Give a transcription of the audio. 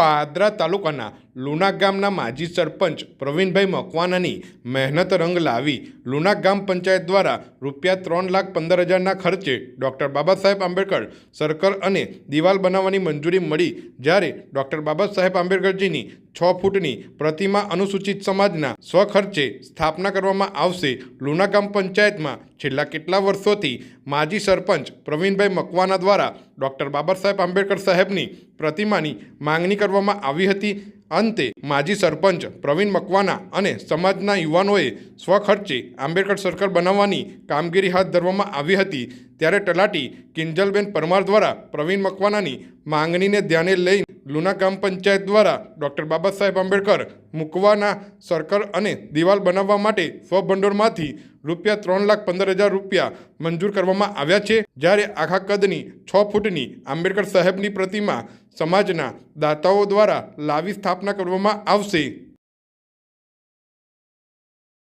પાદરા તાલુકાના લુણા ગામના માજી સરપંચ પ્રવીણભાઈ મકવાનાની મહેનત રંગ લાવી લુણા ગામ પંચાયત દ્વારા રૂપિયા ત્રણ લાખ પંદર હજારના ખર્ચે ડૉક્ટર બાબા સાહેબ આંબેડકર સર્કલ અને દિવાલ બનાવવાની મંજૂરી મળી જ્યારે ડૉક્ટર બાબા સાહેબ આંબેડકરજીની છ ફૂટની પ્રતિમા અનુસૂચિત સમાજના સ્વખર્ચે સ્થાપના કરવામાં આવશે. લુણા ગામ પંચાયતમાં છેલ્લા કેટલા વર્ષોથી માજી સરપંચ પ્રવીણભાઈ મકવાના દ્વારા ડૉક્ટર બાબર સાહેબ આંબેડકર સાહેબની પ્રતિમાની માંગણી કરવામાં આવી હતી. અંતે માજી સરપંચ પ્રવીણ મકવાના અને સમાજના યુવાનોએ સ્વખર્ચે આંબેડકર સર્કલ બનાવવાની કામગીરી હાથ ધરવામાં આવી હતી. ત્યારે તલાટી કિંજલબેન પરમાર દ્વારા પ્રવીણ મકવાનાની માંગણીને ધ્યાને લઈ લુના ગ્રામ પંચાયત દ્વારા ડૉક્ટર બાબા સાહેબ આંબેડકર મૂકવાના સર્કલ અને દિવાલ બનાવવા માટે સ્વભંડોળમાંથી રૂપિયા ત્રણ લાખ પંદર હજાર રૂપિયા મંજૂર કરવામાં આવ્યા છે. જ્યારે આખા કદની છ ફૂટની આંબેડકર સાહેબની પ્રતિમા સમાજના દાતાઓ દ્વારા લાવી સ્થાપના કરવામાં આવશે.